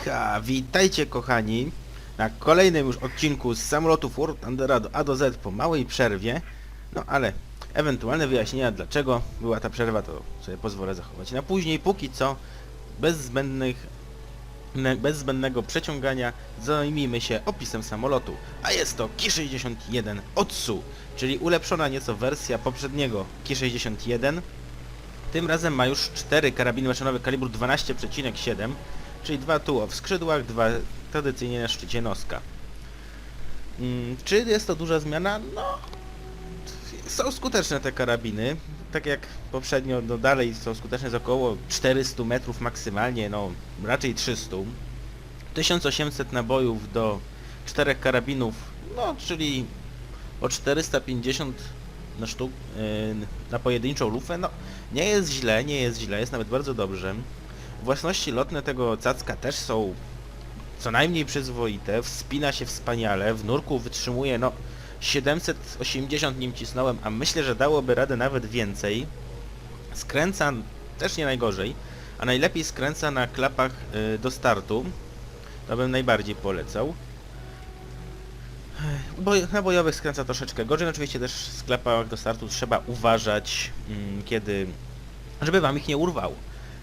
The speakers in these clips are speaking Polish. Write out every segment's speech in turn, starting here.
Icha, witajcie kochani na kolejnym już odcinku z samolotów War Thundera do A do Z po małej przerwie. No ale ewentualne wyjaśnienia dlaczego była ta przerwa to sobie pozwolę zachować na później. Póki co bez zbędnych bez zbędnego przeciągania zajmijmy się opisem samolotu. A jest to Ki-61 Otsu, czyli ulepszona nieco wersja poprzedniego Ki-61. Tym razem ma już 4 karabiny maszynowe kalibru 12,7 czyli dwa tuło w skrzydłach, dwa tradycyjnie na szczycie noska. Mm, czy jest to duża zmiana? No, są skuteczne te karabiny, tak jak poprzednio, no dalej są skuteczne z około 400 metrów maksymalnie, no raczej 300. 1800 nabojów do czterech karabinów, no czyli o 450 na sztuk, yy, na pojedynczą lufę, no nie jest źle, nie jest źle, jest nawet bardzo dobrze. Własności lotne tego cacka też są co najmniej przyzwoite, wspina się wspaniale, w nurku wytrzymuje no 780 nim cisnąłem, a myślę, że dałoby radę nawet więcej. Skręca też nie najgorzej, a najlepiej skręca na klapach y, do startu. To bym najbardziej polecał. Boj, na bojowych skręca troszeczkę gorzej, no oczywiście też w sklepach do startu trzeba uważać, mm, kiedy... żeby wam ich nie urwało.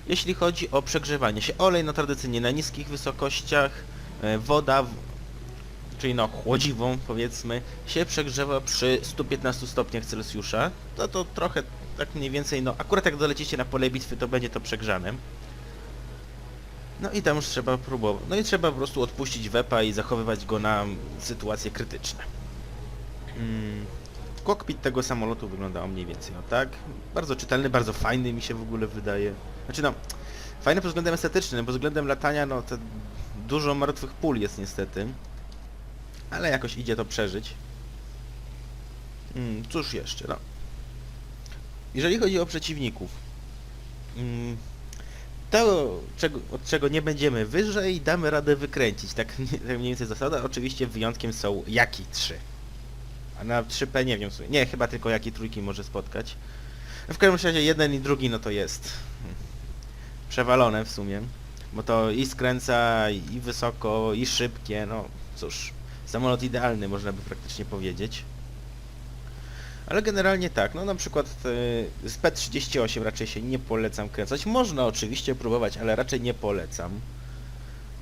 Jeśli chodzi o przegrzewanie się, olej no tradycyjnie na niskich wysokościach, e, woda, czyli no chłodziwą powiedzmy, się przegrzewa przy 115 stopniach Celsjusza. No to trochę tak mniej więcej, no akurat jak dolecicie na pole bitwy to będzie to przegrzane. No i tam już trzeba próbować. No i trzeba po prostu odpuścić wepa i zachowywać go na sytuacje krytyczne. Mm. Kokpit tego samolotu wyglądał mniej więcej o tak. Bardzo czytelny, bardzo fajny mi się w ogóle wydaje. Znaczy no, fajny pod względem estetycznym, pod względem latania no to dużo martwych pól jest niestety. Ale jakoś idzie to przeżyć. Mm, cóż jeszcze, no. Jeżeli chodzi o przeciwników, mm, to czego, od czego nie będziemy wyżej, damy radę wykręcić. Tak, tak mniej więcej zasada. Oczywiście wyjątkiem są Jaki 3. A na 3P nie wiem w sumie. Nie, chyba tylko Jaki trójki może spotkać. W każdym razie jeden i drugi no to jest przewalone w sumie. Bo to i skręca, i wysoko, i szybkie, no cóż. Samolot idealny można by praktycznie powiedzieć. Ale generalnie tak, no na przykład e, z P38 raczej się nie polecam kręcać. Można oczywiście próbować, ale raczej nie polecam.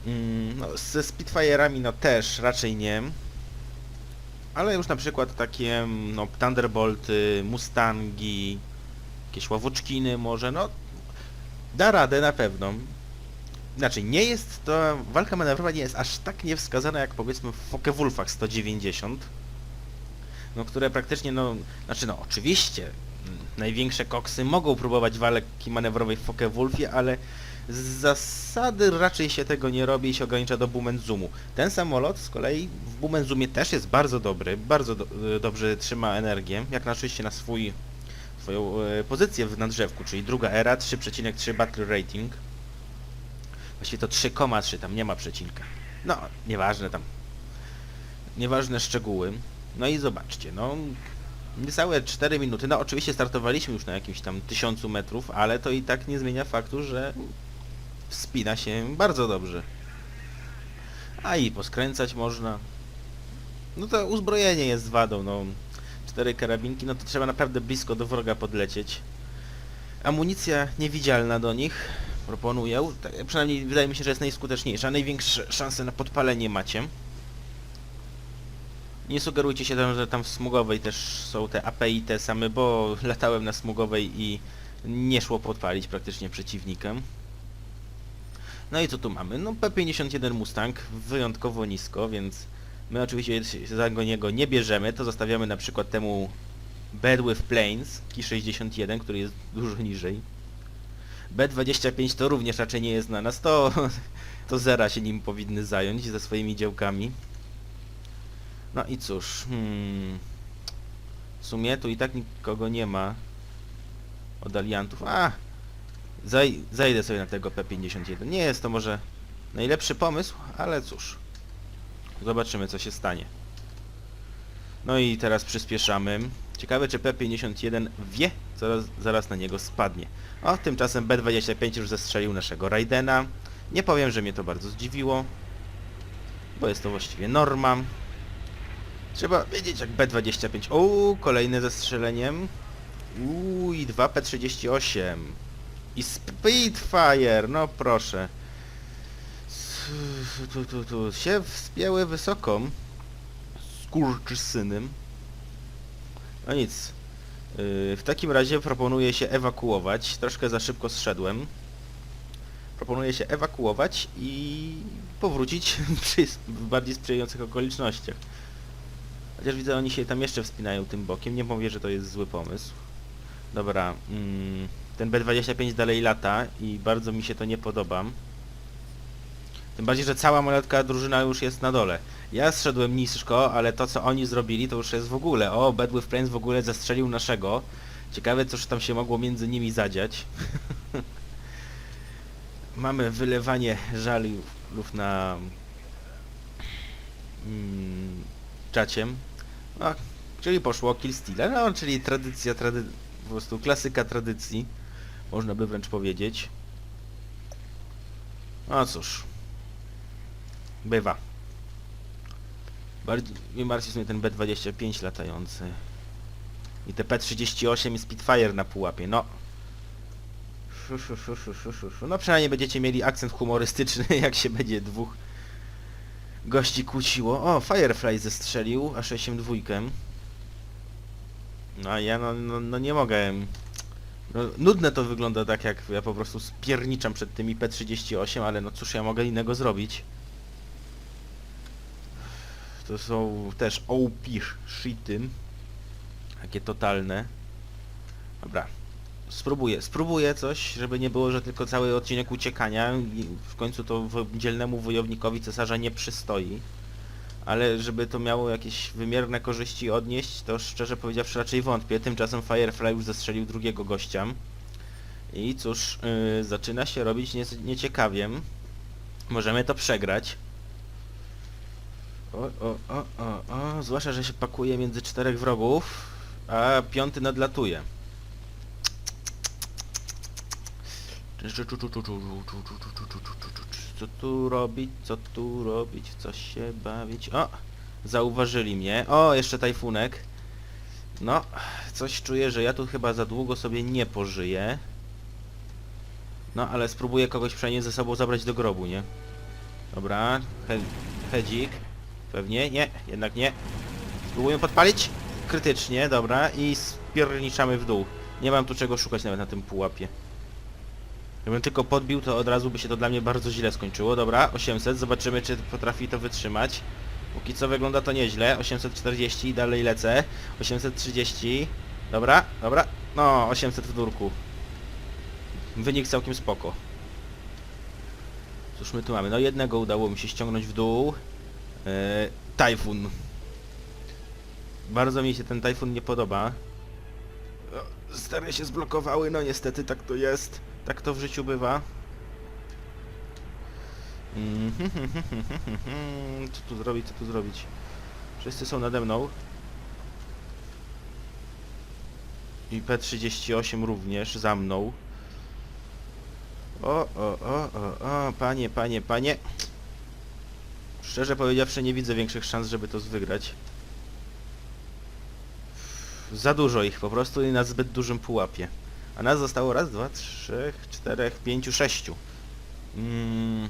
Mm, no, ze Spitfire'ami no też raczej nie. Ale już na przykład takie no, Thunderbolty, Mustangi, jakieś Ławoczkiny może, no da radę na pewno. Znaczy nie jest to, walka manewrowa nie jest aż tak niewskazana jak powiedzmy w Focke-Wulfach 190 no które praktycznie, no, znaczy no oczywiście mm, największe koksy mogą próbować walki manewrowej w Focke-Wulfie, ale z zasady raczej się tego nie robi i się ogranicza do Bumenzoomu. Ten samolot z kolei w Bumenzoomie też jest bardzo dobry, bardzo do, y, dobrze trzyma energię, jak na oczywiście na swój, swoją e, pozycję w nadrzewku, czyli druga era, 3,3 battle rating. Właściwie to 3,3, tam nie ma przecinka. No, nieważne tam. Nieważne szczegóły. No i zobaczcie, no niecałe 4 minuty. No oczywiście startowaliśmy już na jakimś tam 1000 metrów, ale to i tak nie zmienia faktu, że wspina się bardzo dobrze. A i poskręcać można. No to uzbrojenie jest wadą, no. Cztery karabinki, no to trzeba naprawdę blisko do wroga podlecieć. Amunicja niewidzialna do nich, proponuję. Tak, przynajmniej wydaje mi się, że jest najskuteczniejsza. Największe szanse na podpalenie macie. Nie sugerujcie się tam, że tam w smugowej też są te API te same, bo latałem na smugowej i nie szło podpalić praktycznie przeciwnikiem. No i co tu mamy? No P51 Mustang wyjątkowo nisko, więc my oczywiście za niego nie bierzemy, to zostawiamy na przykład temu Bad with Planes, Ki-61, który jest dużo niżej. B25 to również raczej nie jest na nas, to, to zera się nim powinny zająć ze swoimi działkami. No i cóż, hmm. W sumie tu i tak nikogo nie ma od aliantów. A! Zaj zajdę sobie na tego P51. Nie jest to może najlepszy pomysł, ale cóż. Zobaczymy co się stanie. No i teraz przyspieszamy. Ciekawe czy P51 wie, co zaraz, na niego spadnie. O, tymczasem B25 już zestrzelił naszego Raidena. Nie powiem, że mnie to bardzo zdziwiło, bo jest to właściwie norma. Trzeba wiedzieć jak B25. O, kolejne zestrzeleniem. Uuu, i 2 P38. I Spitfire, no proszę. Tu, tu, tu, się wspięły wysoko. Skurczysynym. No nic. Yy, W takim razie proponuję się ewakuować. Troszkę za szybko zszedłem. Proponuję się ewakuować i powrócić w bardziej sprzyjających okolicznościach. Chociaż widzę, oni się tam jeszcze wspinają tym bokiem. Nie mówię, że to jest zły pomysł. Dobra, mm, ten B25 dalej lata i bardzo mi się to nie podoba. Tym bardziej, że cała maletka drużyna już jest na dole. Ja zszedłem nisko, ale to co oni zrobili to już jest w ogóle. O, Bad with Planes w ogóle zastrzelił naszego. Ciekawe, cóż tam się mogło między nimi zadziać. Mamy wylewanie żalów na mm, czacie. No, czyli poszło kill stealer, no, czyli tradycja, trady, po prostu klasyka tradycji. Można by wręcz powiedzieć. No cóż. Bywa. Bardziej mnie martwi w ten B25 latający. I te P38 i Spitfire na pułapie, no. Szu, szu, szu, szu, szu, szu. No przynajmniej będziecie mieli akcent humorystyczny, jak się będzie dwóch gości kłóciło. O, Firefly zestrzelił, a 62. No a ja no, no, no nie mogę. No, nudne to wygląda tak, jak ja po prostu spierniczam przed tymi P38, ale no cóż ja mogę innego zrobić. To są też OP shity. Takie totalne. Dobra. Spróbuję, spróbuję coś, żeby nie było, że tylko cały odcinek uciekania i w końcu to dzielnemu wojownikowi cesarza nie przystoi. Ale żeby to miało jakieś wymierne korzyści odnieść, to szczerze powiedziawszy raczej wątpię. Tymczasem Firefly już zastrzelił drugiego gościa. I cóż, yy, zaczyna się robić nie, nieciekawie. Możemy to przegrać. O, o, o, o, o, zwłaszcza, że się pakuje między czterech wrogów, a piąty nadlatuje. Co tu robić, co tu robić, co się bawić? O! Zauważyli mnie. O, jeszcze tajfunek. No, coś czuję, że ja tu chyba za długo sobie nie pożyję. No, ale spróbuję kogoś przynajmniej ze sobą zabrać do grobu, nie? Dobra, he hedzik. Pewnie, nie, jednak nie. Spróbuję podpalić? Krytycznie, dobra, i spierniczamy w dół. Nie mam tu czego szukać nawet na tym pułapie. Gdybym tylko podbił, to od razu by się to dla mnie bardzo źle skończyło. Dobra, 800, zobaczymy czy potrafi to wytrzymać. Póki co wygląda to nieźle. 840, dalej lecę. 830. Dobra, dobra. No, 800 w durku. Wynik całkiem spoko. Cóż my tu mamy? No jednego udało mi się ściągnąć w dół. Yy, tajfun. Bardzo mi się ten tajfun nie podoba. Stare się zblokowały, no niestety tak to jest. Tak to w życiu bywa. Mhm, Co tu zrobić, co tu zrobić? Wszyscy są nade mną. I P38 również za mną. O, o, o, o, o, panie, panie, panie. Szczerze powiedziawszy nie widzę większych szans, żeby to wygrać. Za dużo ich po prostu i na zbyt dużym pułapie. A nas zostało raz, dwa, trzech, czterech, pięciu, sześciu. Mm.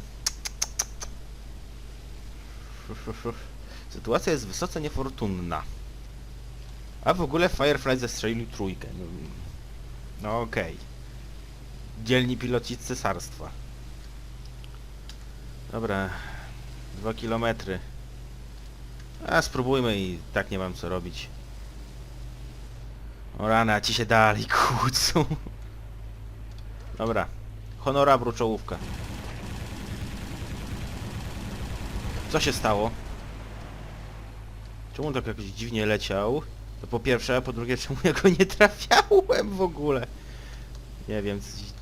Sytuacja jest wysoce niefortunna. A w ogóle Firefly zestrzelił trójkę. No, no okej. Dzielni piloci cesarstwa. Dobra. Dwa kilometry. A spróbujmy i tak nie mam co robić. O rana, ci się dalej kłócą. Dobra. Honorabru czołówka. Co się stało? Czemu tak jakoś dziwnie leciał? To po pierwsze, a po drugie czemu ja go nie trafiałem w ogóle? Nie wiem,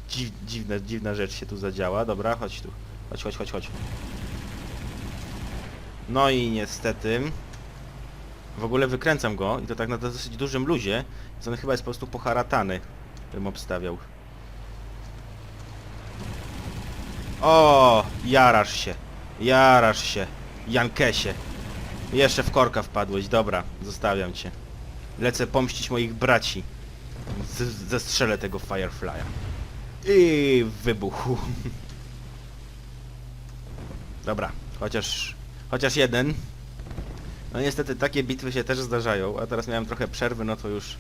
dziw, dziwna, dziwna rzecz się tu zadziała. Dobra, chodź tu. Chodź, chodź, chodź, chodź. No i niestety... W ogóle wykręcam go i to tak na dosyć dużym luzie, więc on chyba jest po prostu poharatany, bym obstawiał. O, jarasz się. Jarasz się. Jankesie. Jeszcze w korka wpadłeś. Dobra, zostawiam cię. Lecę pomścić moich braci. Z zestrzelę tego Firefly'a. I wybuchł. Dobra, chociaż... Chociaż jeden. No niestety takie bitwy się też zdarzają, a teraz miałem trochę przerwy, no to już...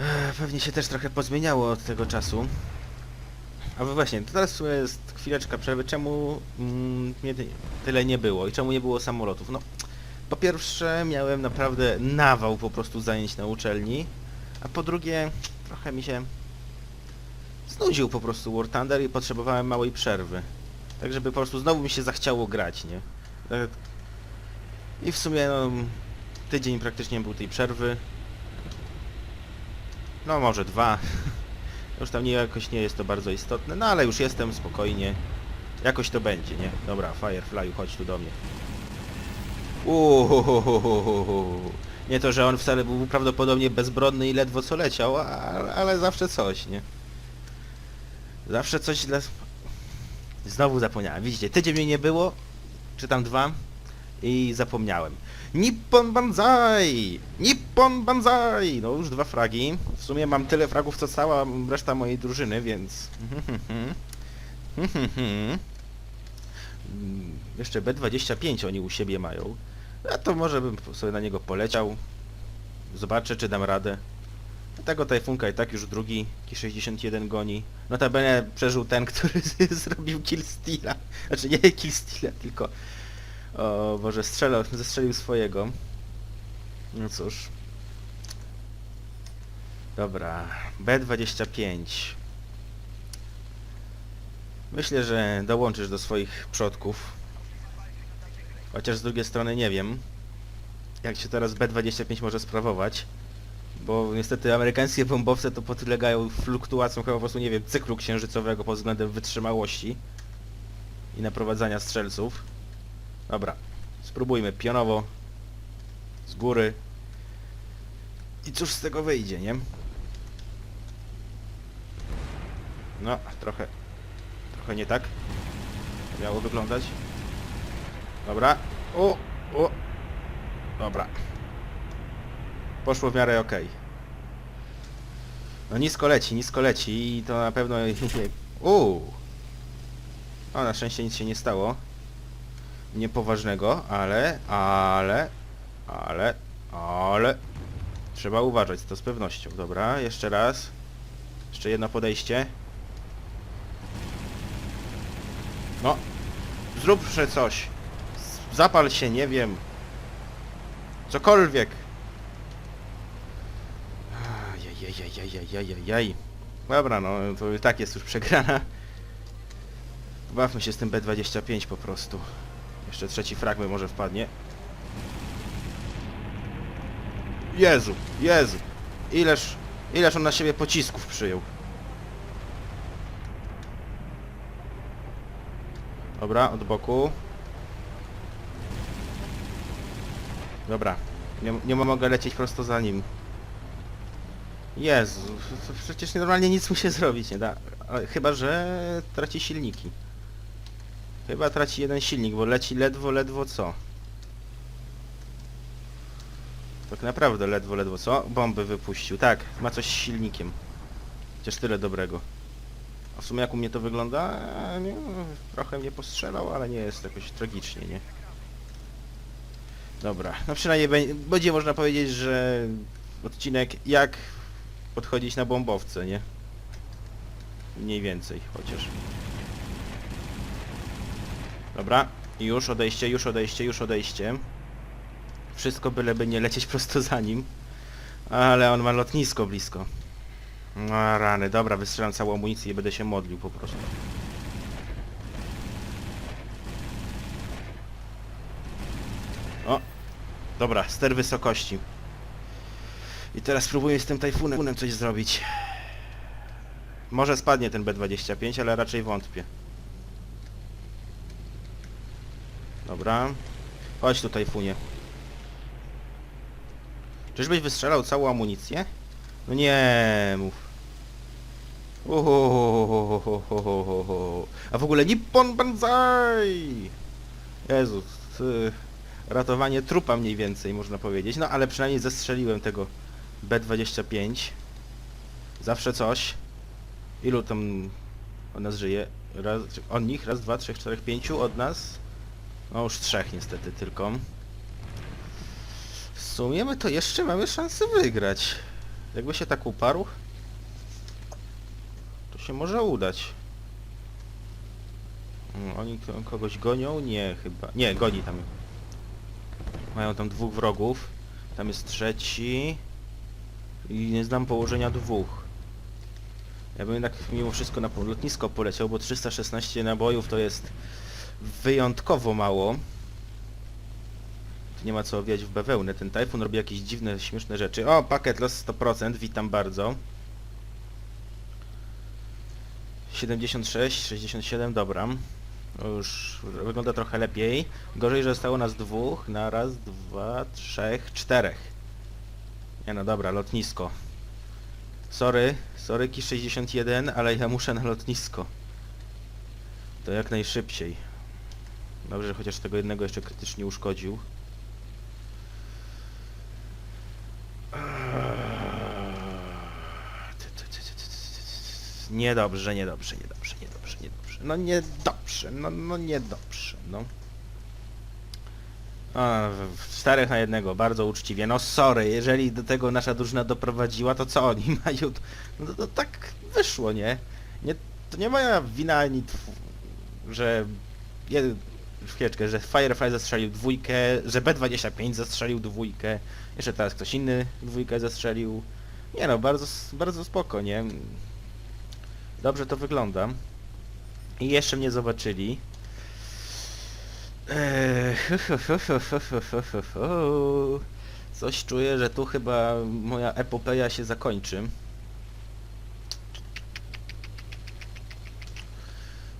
Ech, Pewnie się też trochę pozmieniało od tego czasu. A właśnie, to teraz jest chwileczka przerwy. Czemu mm, tyle nie było i czemu nie było samolotów? No, po pierwsze miałem naprawdę nawał po prostu zajęć na uczelni, a po drugie trochę mi się znudził po prostu War Thunder i potrzebowałem małej przerwy. Tak żeby po prostu znowu mi się zachciało grać, nie? I w sumie no, tydzień praktycznie był tej przerwy. No może dwa. Już tam nie, jakoś nie jest to bardzo istotne, no ale już jestem spokojnie. Jakoś to będzie, nie? Dobra, Firefly, chodź tu do mnie. Uuuu. Nie to, że on wcale był prawdopodobnie bezbronny i ledwo co leciał, ale zawsze coś, nie? Zawsze coś dla... Znowu zapomniałem. Widzicie, tydzień mnie nie było, czy tam dwa, i zapomniałem. Nippon Banzai! Nippon Banzai! No już dwa fragi. W sumie mam tyle fragów, co cała reszta mojej drużyny, więc... Jeszcze B25 oni u siebie mają. A to może bym sobie na niego poleciał. Zobaczę, czy dam radę. Tego tajfunka i tak już drugi, ki 61 goni. Notabene przeżył ten, który zrobił kill steala. Znaczy nie kill steala, tylko... O Boże, strzelał, zestrzelił swojego. No cóż. Dobra, B25. Myślę, że dołączysz do swoich przodków. Chociaż z drugiej strony nie wiem, jak się teraz B25 może sprawować. Bo niestety amerykańskie bombowce to podlegają fluktuacjom chyba po prostu, nie wiem, cyklu księżycowego pod względem wytrzymałości i naprowadzania strzelców. Dobra, spróbujmy pionowo, z góry. I cóż z tego wyjdzie, nie? No, trochę, trochę nie tak. Miało wyglądać. Dobra. O, o. Dobra. Poszło w miarę okej. No nisko leci, nisko leci i to na pewno... Uuu. O, na szczęście nic się nie stało. Niepoważnego, ale, ale, ale, ale... Trzeba uważać, to z pewnością. Dobra, jeszcze raz. Jeszcze jedno podejście. No. Zróbże coś. Zapal się, nie wiem. Cokolwiek. Jaj. Dobra, no to tak jest już przegrana. Bawmy się z tym B25 po prostu. Jeszcze trzeci fragment może wpadnie. Jezu, Jezu. Ileż, ileż on na siebie pocisków przyjął. Dobra, od boku. Dobra. Nie, nie mogę lecieć prosto za nim. Jezu, przecież normalnie nic mu się zrobić nie da. Ale Chyba, że traci silniki. Chyba traci jeden silnik, bo leci ledwo, ledwo co. Tak naprawdę ledwo, ledwo co? Bomby wypuścił. Tak, ma coś z silnikiem. Chociaż tyle dobrego. A w sumie jak u mnie to wygląda? E, Nie, trochę mnie postrzelał, ale nie jest jakoś tragicznie, nie? Dobra, no przynajmniej bę- będzie można powiedzieć, że odcinek jak podchodzić na bombowce, nie? Mniej więcej chociaż. Dobra, już odejście, już odejście, już odejście. Wszystko byleby nie lecieć prosto za nim. Ale on ma lotnisko blisko. No rany, dobra, wystrzelam całą amunicję i będę się modlił po prostu. O, dobra, ster wysokości. I teraz spróbuję z tym tajfunem coś zrobić. Może spadnie ten B25, ale raczej wątpię. Dobra. Chodź tu tajfunie. Czyżbyś wystrzelał całą amunicję? No nie mów. A w ogóle Nippon Banzai! Jezus, y, ratowanie trupa mniej więcej można powiedzieć. No ale przynajmniej zestrzeliłem tego B25. Zawsze coś. Ilu tam od nas żyje? Raz, od nich? Raz, dwa, trzech, czterech, pięciu od nas? No już trzech niestety tylko. W sumie my to jeszcze mamy szansę wygrać. Jakby się tak uparł, to się może udać. Mm, Oni ko- kogoś gonią? Nie, chyba. Nie, goni tam. Mają tam dwóch wrogów. Tam jest trzeci. I nie znam położenia dwóch. Ja bym jednak mimo wszystko na lotnisko poleciał, bo 316 nabojów to jest wyjątkowo mało. Tu nie ma co owijać w bawełnę. Ten tajfun robi jakieś dziwne, śmieszne rzeczy. O, pakiet los 100%, witam bardzo. 76, 67, dobra. To Już wygląda trochę lepiej. Gorzej, że zostało nas dwóch. Na raz, dwa, trzech, czterech. Nie no dobra, lotnisko. Sorry, sorry Ki 61, ale ja muszę na lotnisko. To jak najszybciej. Dobrze, że chociaż tego jednego jeszcze krytycznie uszkodził. Niedobrze, niedobrze, niedobrze, niedobrze, niedobrze. No niedobrze, no, no niedobrze, no. A, czterech na jednego, bardzo uczciwie. No sorry, jeżeli do tego nasza drużyna doprowadziła, to co oni mają? No to, to tak wyszło, nie? nie? To nie moja wina ani tw- że jeden, chwileczkę, że Firefly zastrzelił dwójkę, że B25 zastrzelił dwójkę, jeszcze teraz ktoś inny dwójkę zastrzelił. Nie no, bardzo, bardzo spoko, nie? Dobrze to wygląda. I jeszcze mnie zobaczyli. Eee, Coś czuję, że tu chyba moja epopeja się zakończy.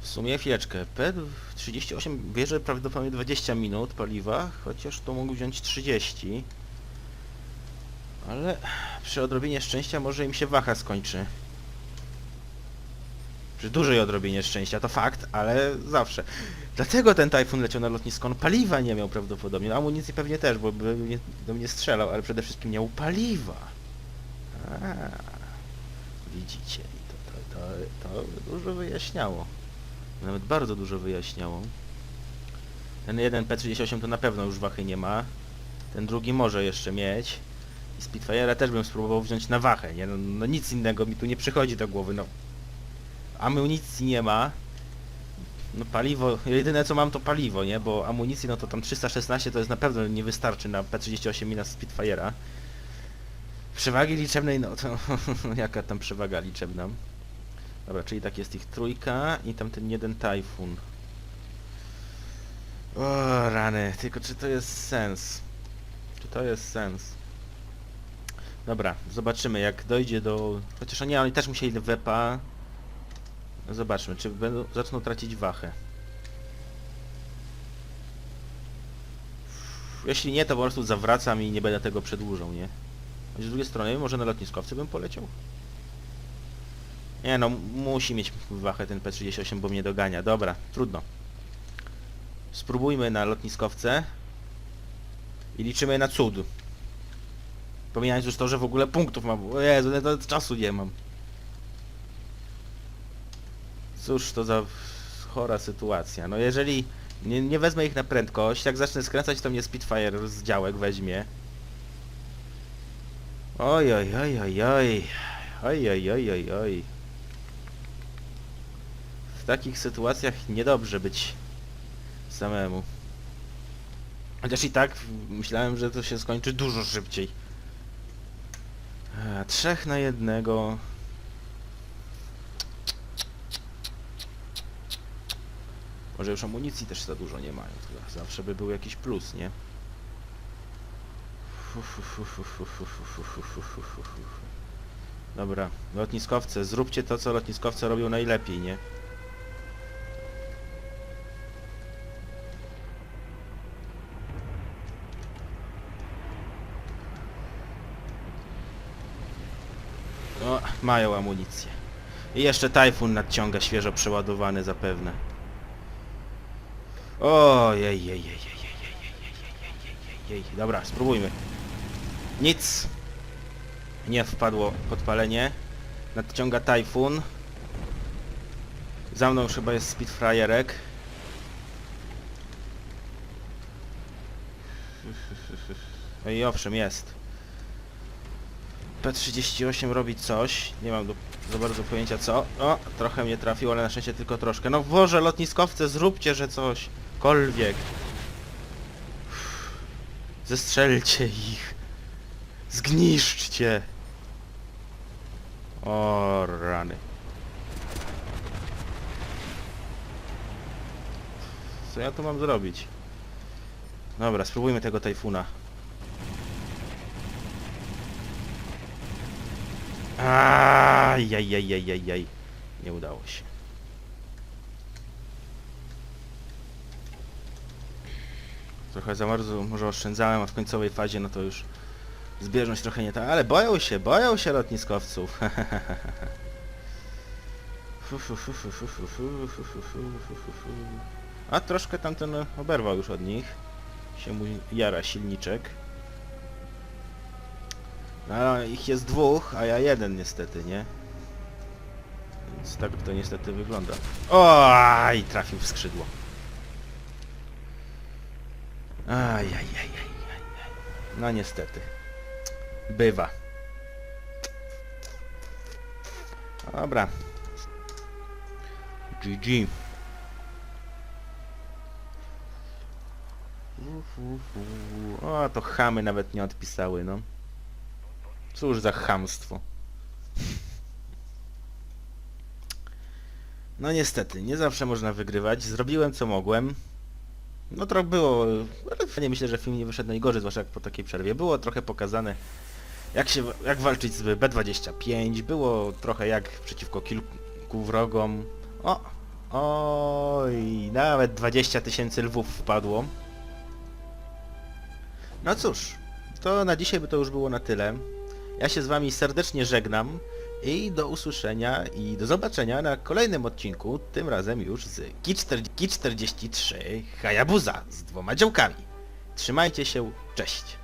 W sumie chwileczkę. P38 bierze prawdopodobnie 20 minut paliwa, chociaż to mógł wziąć 30. Ale przy odrobinie szczęścia może im się waha skończy. Przy dużej odrobinie szczęścia, to fakt, ale zawsze. Dlatego ten tajfun leciał na lotnisko. On paliwa nie miał prawdopodobnie. No, amunicji pewnie też, bo by mnie, do mnie strzelał, ale przede wszystkim miał paliwa. A, widzicie, to, to, to, to dużo wyjaśniało. Nawet bardzo dużo wyjaśniało. Ten jeden P38 to na pewno już wachy nie ma. Ten drugi może jeszcze mieć. I Spitfire'a też bym spróbował wziąć na wachę, nie? No, no nic innego mi tu nie przychodzi do głowy, no. Amunicji nie ma. No paliwo, jedyne co mam to paliwo, nie? Bo amunicji no to tam 316 to jest na pewno nie wystarczy na P38 i na Spitfire'a. Przewagi liczebnej, no to jaka tam przewaga liczebna. Dobra, czyli tak jest ich trójka i tam ten jeden tajfun. O rany, tylko czy to jest sens? Czy to jest sens? Dobra, zobaczymy jak dojdzie do... Chociaż nie, oni też musieli wepa. Zobaczmy, czy będą, zaczną tracić wachę. Jeśli nie, to po prostu zawracam i nie będę tego przedłużał, nie? Z drugiej strony, może na lotniskowcy bym poleciał? Nie no, musi mieć wachę ten P38, bo mnie dogania. Dobra, trudno. Spróbujmy na lotniskowce. I liczymy na cud. Pomijając już to, że w ogóle punktów mam. O Jezu, nawet czasu nie mam. Cóż to za chora sytuacja. No jeżeli nie, nie wezmę ich na prędkość, jak zacznę skręcać, to mnie Spitfire z działek weźmie. Oj, oj, oj, oj, oj. Oj, oj, oj, oj, oj. W takich sytuacjach niedobrze być samemu. Chociaż i tak myślałem, że to się skończy dużo szybciej. A, trzech na jednego. Może już amunicji też za dużo nie mają. Zawsze by był jakiś plus, nie? Dobra, lotniskowce, zróbcie to, co lotniskowce robią najlepiej, nie? Mają amunicję. I jeszcze Tajfun nadciąga świeżo przeładowany zapewne. Ojej, jej, jej, jej, Dobra, spróbujmy. Nic. Nie wpadło podpalenie. Nadciąga Tajfun. Za mną chyba jest Spitfryerek. I owszem, jest. P38 robi coś. Nie mam do, za bardzo pojęcia co. O, trochę mnie trafiło, ale na szczęście tylko troszkę. No Boże, lotniskowce, zróbcie, że coś. Kolwiek. Zestrzelcie ich. Zgniszczcie. O rany. Co ja tu mam zrobić? Dobra, spróbujmy tego tajfuna. Ajajajajajaj. Nie udało się. Trochę za bardzo może oszczędzałem, a w końcowej fazie no to już zbieżność trochę nie ta, ale boją się, boją się lotniskowców. A troszkę tamten oberwał już od nich. Się mu jara silniczek. No, ich jest dwóch, a ja jeden niestety, nie? Więc tak to niestety wygląda. Oj, trafił w skrzydło. Ajajajajaj. No niestety. Bywa. Dobra. GG. O, to chamy nawet nie odpisały, no. Cóż za chamstwo. No niestety, nie zawsze można wygrywać. Zrobiłem co mogłem. No trochę było, ale myślę, że film nie wyszedł najgorzej, zwłaszcza jak po takiej przerwie. Było trochę pokazane jak się, jak walczyć z B25, było trochę jak przeciwko kilku wrogom. O, oj, nawet 20 tysięcy lwów wpadło. No cóż, to na dzisiaj by to już było na tyle. Ja się z wami serdecznie żegnam i do usłyszenia i do zobaczenia na kolejnym odcinku, tym razem już z Ki-43 Hayabusa z dwoma działkami. Trzymajcie się, cześć!